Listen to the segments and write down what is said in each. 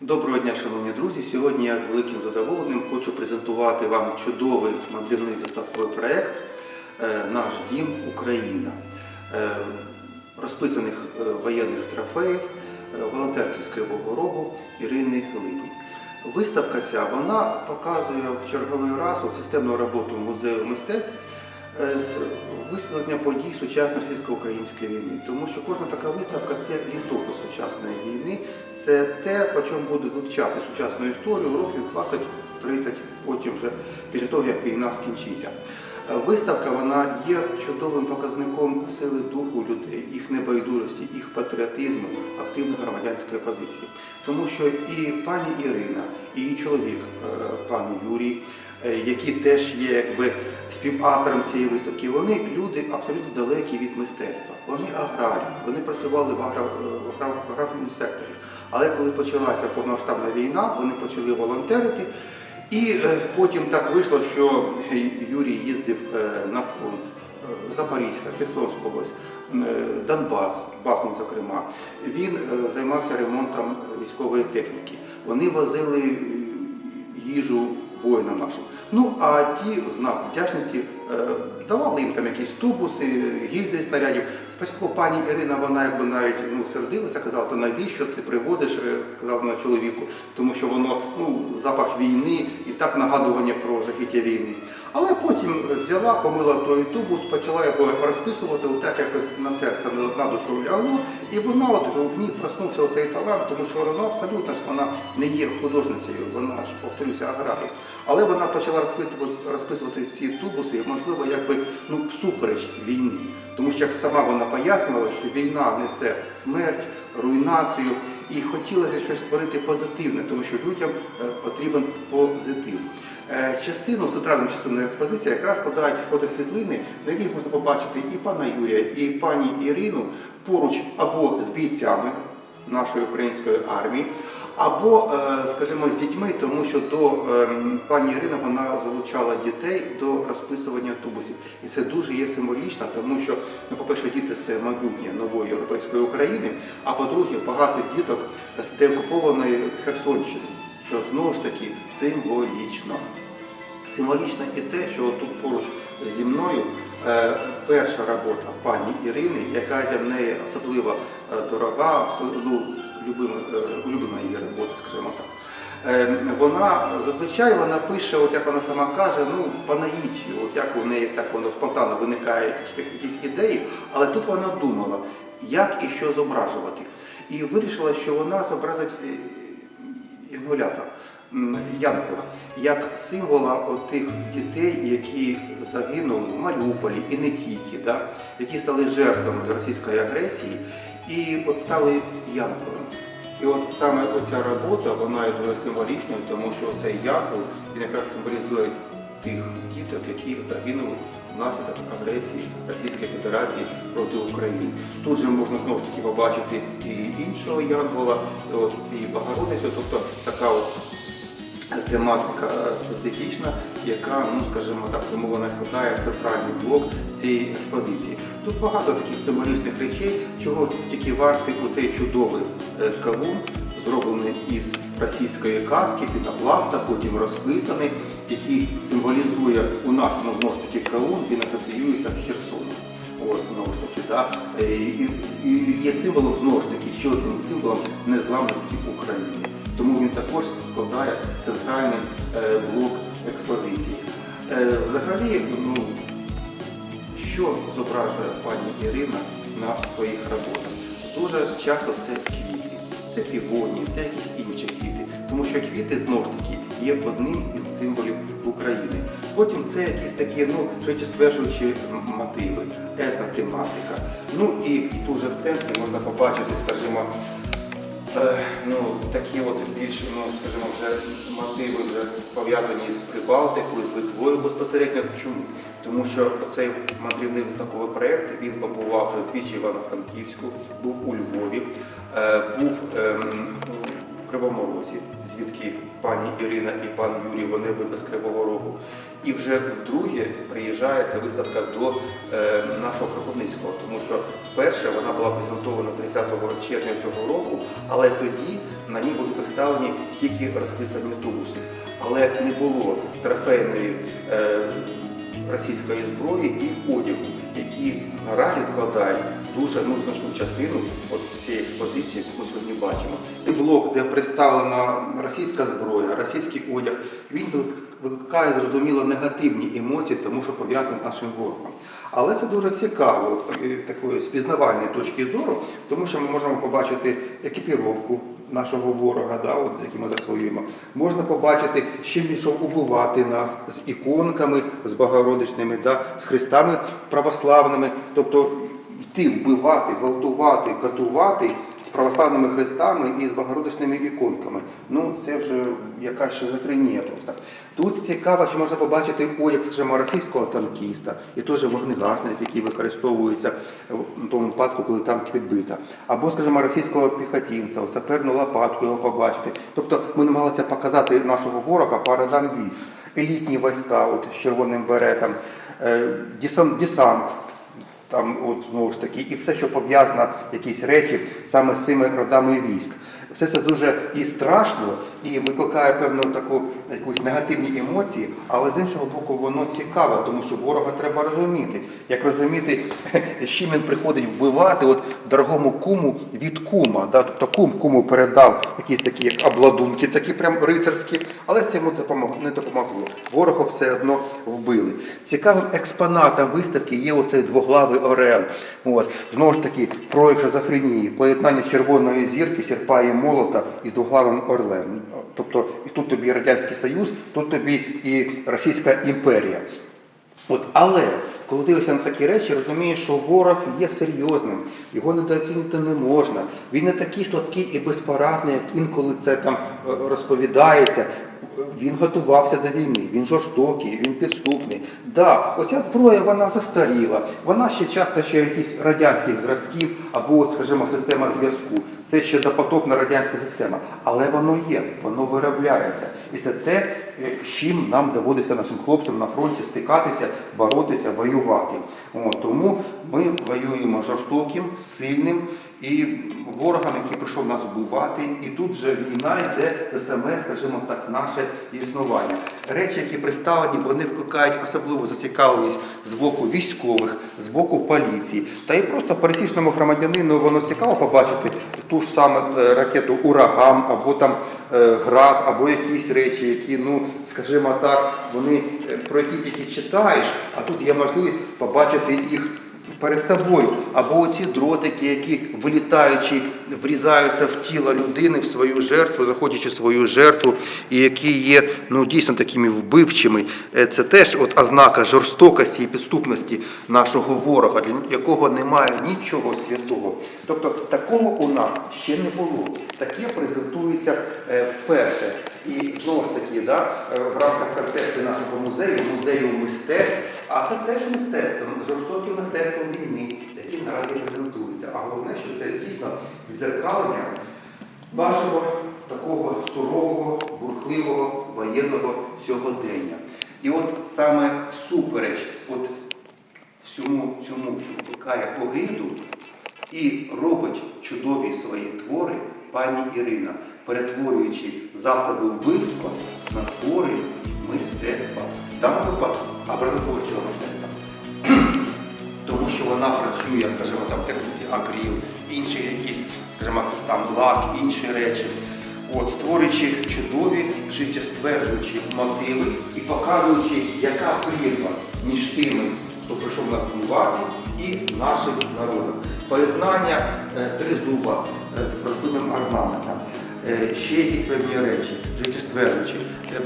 Доброго дня, шановні друзі. Сьогодні я з великим задоволенням хочу презентувати вам чудовий мандрівний виставковий проєкт е, Наш дім Україна, е, розписаних е, воєнних трофеїв волонтерки Кривого Рогу Ірини Липінь. Виставка ця вона показує в черговий раз системну роботу музею мистецтв з висвітлення подій сучасної російсько-української війни. Тому що кожна така виставка це літопис сучасної війни, це те, по чому будуть вивчати сучасну історію років 20-30, потім вже після того, як війна скінчиться. Е, Виставка вона є чудовим показником сили духу людей, їх небайдужості, їх патріотизму, активної громадянської позиції. Тому що і пані Ірина, і її чоловік, е, пан Юрій, е, які теж є якби співавтором цієї виставки, вони люди абсолютно далекі від мистецтва. Вони аграрії, вони працювали в в аграрному секторі. Але коли почалася повноштабна війна, вони почали волонтерити. І е, потім так вийшло, що Юрій їздив е, на фронт е, Запорізька, Херсонська область, Донбас, Бахмут, зокрема. Він займався ремонтом військової техніки. Вони возили їжу воїнам нашим. Ну а ті в знак вдячності е, давали їм там якісь тубуси, гільзи снарядів. Спочатку пані Ірина, вона якби навіть ну, сердилася, казала, то навіщо ти привозиш, е, казала вона чоловіку, тому що воно ну, запах війни і так нагадування про жахіття війни. Але потім взяла, помила той тубус, почала його розписувати, отак якось на серце на- душу лягло, і вона от в ній проснувся цей талант, тому що вона абсолютно ж вона не є художницею, вона ж повторюся аграрією. Але вона почала розписувати, розписувати ці тубуси, можливо, якби ну всупереч війні. Тому що як сама вона пояснювала, що війна несе смерть, руйнацію, і хотілося щось створити позитивне, тому що людям е, потрібен позитив. Частину, центральну частину експозиції якраз складають фотосвітлини, на яких можна побачити і пана Юрія, і пані Ірину поруч або з бійцями нашої української армії, або, е, скажімо, з дітьми, тому що до ем, пані Ірина вона залучала дітей до розписування тубусів. І це дуже є символічно, тому що, ну, по-перше, діти це майбутнє нової європейської України, а по-друге, багато діток з деокупованої Херсонщини, що знову ж таки символічно. Символічно і те, що тут поруч зі мною е, перша робота пані Ірини, яка для неї особливо е, дорога, ну, е, улюблена її робота, скажімо так. Вона зазвичай вона пише, от як вона сама каже, ну по от як у неї так воно спонтанно виникають якісь ідеї, але тут вона думала, як і що зображувати. І вирішила, що вона зобразить Інгулята м, Янкова як символа отих дітей, які загинули в Маріуполі і не тільки, да? які стали жертвами російської агресії і от стали Янковим. І от саме оця робота, вона є дуже символічною, тому що цей Яков, він якраз символізує тих діток, які загинули внаслідок агресії Російської Федерації проти України. Тут же можна знову ж таки побачити і іншого Янгола, і Богородицю, тобто така от тематика специфічна, яка, ну скажімо так, вона складає центральний блок цієї експозиції. Тут багато таких символічних речей, чого тільки вартий оцей чудовий е, кавун, зроблений із російської казки, пінопласта, потім розписаний, який символізує у нас ну, знову таки кавун, він асоціюється з Херсоном. Ось знову ж таки, да? Е, і, і є символом знову ж таки, ще одним символом незламності України. Тому він також складає центральний е, блок експозиції. Е, взагалі, ну, що зображує пані Ірина на своїх роботах? Дуже часто це квіти, це півоні, це якісь інші квіти. Тому що квіти знову ж таки є одним із символів України. Потім це якісь такі ну, м- мотиви, етнотематика. Ну і тут же в центрі можна побачити, скажімо, ну, такі от більш, ну, скажімо, вже мотиви вже пов'язані з Прибалтикою, з Литвою безпосередньо. Чому? Тому що цей мандрівний знаковий проєкт він побував двічі в Івано-Франківську, був у Львові, е, був ем, Кривому звідки пані Ірина і пан Юрій, вони обидва з Кривого Рогу. І вже вдруге приїжджає ця виставка до е, нашого Кропивницького, тому що перша вона була презентована 30 червня цього року, але тоді на ній були представлені тільки розписані тубуси. Але не було трофейної е, російської зброї і одягу, які наразі складають дуже ну, значну частину от цієї експозиції, яку ми сьогодні бачимо. Цей блок, де представлена російська зброя, російський одяг, він викликає зрозуміло негативні емоції, тому що пов'язаний з нашим ворогом. Але це дуже цікаво з такої, спізнавальної точки зору, тому що ми можемо побачити екіпіровку нашого ворога, да, от, з яким ми зараз. Можна побачити, з чим пішов убивати нас з іконками, з Богородичними, да, з хрестами православними. Тобто йти вбивати, гвалтувати, катувати з православними хрестами і з богородичними іконками. Ну, це вже якась шизофренія просто. Тут цікаво, що можна побачити одяг, скажімо, російського танкіста і теж вогнегасник, який використовується в тому випадку, коли танк підбита. Або, скажімо, російського піхотінця, саперну лопатку його побачити. Тобто ми намагалися показати нашого ворога по родам військ, елітні війська от, з червоним беретом, е, десант там от знову ж таки, і все, що пов'язано, якісь речі саме з цими родами військ. Все це дуже і страшно, і викликає певну таку якусь негативні емоції, але з іншого боку, воно цікаво, тому що ворога треба розуміти. Як розуміти, з чим він приходить вбивати от дорогому куму від кума. Да? Тобто кум куму передав якісь такі як обладунки, такі прям рицарські, але це йому не допомогло. Ворога все одно вбили. Цікавим експонатом виставки є оцей двоглавий орел. От. Знову ж таки, прояв шизофренії, поєднання червоної зірки, серпа і молота із двоглавим орлем. Тобто і тут тобі Радянський Союз, тут тобі і Російська імперія. От, але коли дивишся на такі речі, розумієш, що ворог є серйозним, його недооцінити не можна. Він не такий слабкий і безпорадний, як інколи це там е, розповідається. Він готувався до війни, він жорстокий, він підступний. Да, оця зброя вона застаріла. Вона ще часто ще якісь радянських зразків або, скажімо, система зв'язку. Це ще допотопна радянська система. Але воно є, воно виробляється. І це те, з чим нам доводиться нашим хлопцям на фронті стикатися, боротися, воювати. От, тому ми воюємо жорстоким, сильним і ворогом, який прийшов нас вбивати. І тут вже війна йде саме, скажімо так, наше існування. Речі, які представлені, вони викликають особливу зацікавленість з боку військових, з боку поліції. Та і просто пересічному громадянину воно цікаво побачити ту ж саме е, ракету Ураган або там е, град, або якісь речі, які, ну скажімо так, вони е, про які тільки читаєш, а тут є можливість побачити їх перед собою, або оці дротики, які вилітаючи, врізаються в тіло людини, в свою жертву, заходячи в свою жертву, і які є ну, дійсно такими вбивчими. Е, Це теж от ознака жорстокості і підступності нашого ворога, для якого немає нічого святого. Тобто такого у нас ще не було. Таке презентується е, вперше. І знову таки, да, е, в рамках концепції нашого музею, музею мистецтв, а це теж мистецтво, жорстоке мистецтво війни, яке наразі презентується. А головне, що це дійсно відзеркалення нашого такого сурового, бурхливого воєнного сьогодення. І от саме супереч от всьому цьому, що викликає огиду, і робить чудові свої твори пані Ірина, перетворюючи засоби вбивства на твори мистецтва. В даному випадку образотворчого мистецтва. Тому що вона працює, скажімо, там тексті акріл, інші якісь, скажімо, там лак, інші речі. От, створюючи чудові життєстверджуючі мотиви і показуючи, яка прірва між тими, хто прийшов нас вбивати, і нашим народом. Поєднання е, тризуба з рослинним орнаментом, е, ще якісь певні речі, життєстверджуючі, е,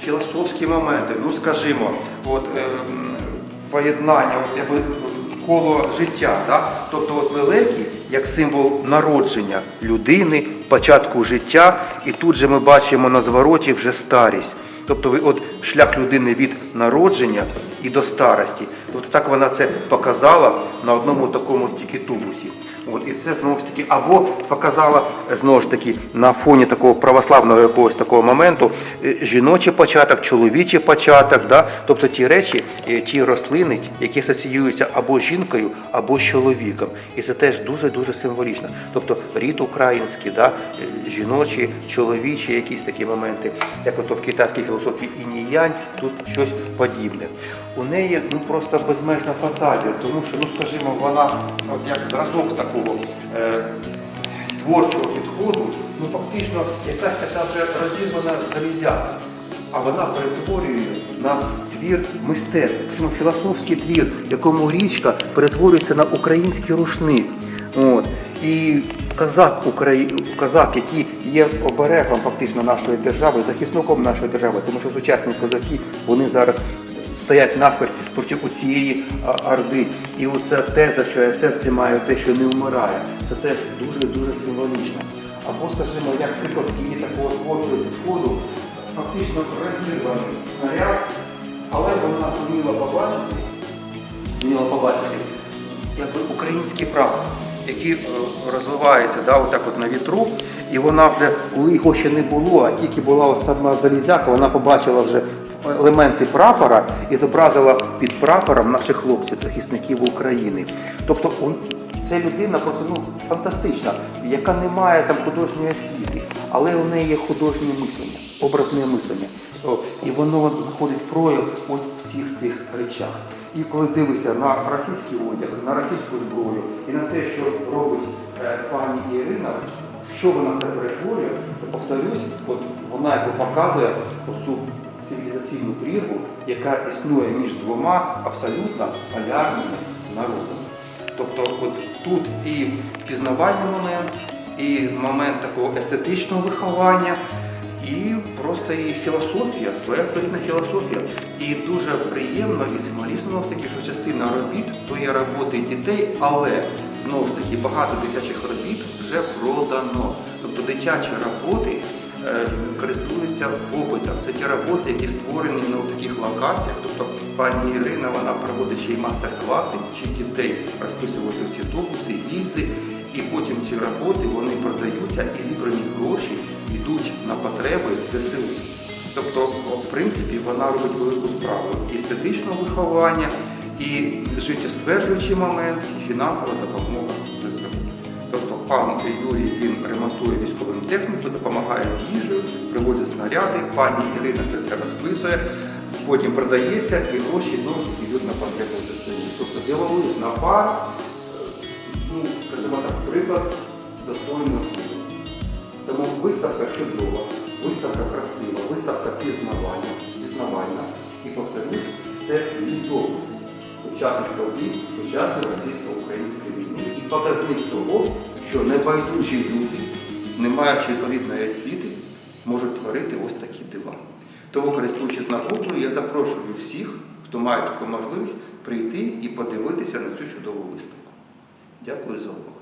філософські моменти, ну скажімо, от, е, поєднання, от, якби, коло життя. Да? Тобто от лелеки як символ народження людини, початку життя, і тут же ми бачимо на звороті вже старість. Тобто от шлях людини від народження і до старості. Тобто так вона це показала на одному такому тільки тубусі. От, і це знову ж таки або показала знову ж таки на фоні такого православного якогось такого моменту е, жіночий початок, чоловічий початок, да? тобто ті речі, е, ті рослини, які асоціюються або з жінкою, або з чоловіком. І це теж дуже дуже символічно. Тобто рід український, да? е, жіночі, чоловічі, якісь такі моменти, як ото в китайській філософії інь-янь, тут щось подібне. У неї ну просто безмежна фантазія, тому що, ну скажімо, вона от як зразок такого е, творчого підходу, ну фактично якась така вже розірвана залізяка, а вона перетворює на твір мистецтва, філософський твір, якому річка перетворюється на український рушник. От. І казак, казак, який є оберегом фактично нашої держави, захисником нашої держави, тому що сучасні козаки вони зараз стоять насмерть проти цієї орди. І оця теза, що я в серці маю те, що не вмирає, це теж дуже-дуже символічно. Або, скажімо, як приклад її такого творчого підходу, фактично розірваний снаряд, але вона вміла побачити, вміла побачити, якби український прапор, який е, розвивається да, отак от на вітру, і вона вже, коли його ще не було, а тільки була сама залізяка, вона побачила вже елементи прапора і зобразила під прапором наших хлопців, захисників України. Тобто це людина просто ну, фантастична, яка не має там художньої освіти, але у неї є художнє мислення, образне мислення. І воно знаходить прояв у всіх цих речах. І коли дивишся на російський одяг, на російську зброю і на те, що робить е, пані Ірина, що вона це перетворює, то повторюсь, от вона якби показує оцю цивілізаційну прірву, яка існує між двома абсолютно полярними народами. Тобто от тут і пізнавальний момент, і момент такого естетичного виховання, і просто і філософія, своя своєрідна філософія. І дуже приємно і символічно таки, що частина робіт то є роботи дітей, але знову ж таки багато дитячих робіт вже продано. Тобто дитячі роботи користуються попитом. Це ті роботи, які створені на таких локаціях. Тобто пані Ірина вона проводить ще й мастер-класи, вчить дітей розписувати ці тубуси, гільзи. І потім ці роботи вони продаються і зібрані гроші йдуть на потреби ЗСУ. Тобто, в принципі, вона робить велику справу і естетичного виховання, і життєстверджуючий момент, і фінансова допомога ЗСУ. Пан Юрій він ремонтує військову техніку, допомагає з їжею, привозить снаряди, пані Ірина це, це розписує, потім продається і гроші знову йдуть на потребу ЗСУ. Тобто діловий напад, е, ну, скажімо так, приклад достойного світу. Тому виставка чудова, виставка красива, виставка пізнавання, пізнавальна. І повторюсь, це літопис сучасних робіт, сучасної російсько-української війни і показник того, що небайдужі люди, не маючи відповідної освіти, можуть творити ось такі дива. Тому, користуючись нагодою, я запрошую всіх, хто має таку можливість, прийти і подивитися на цю чудову виставку. Дякую за увагу.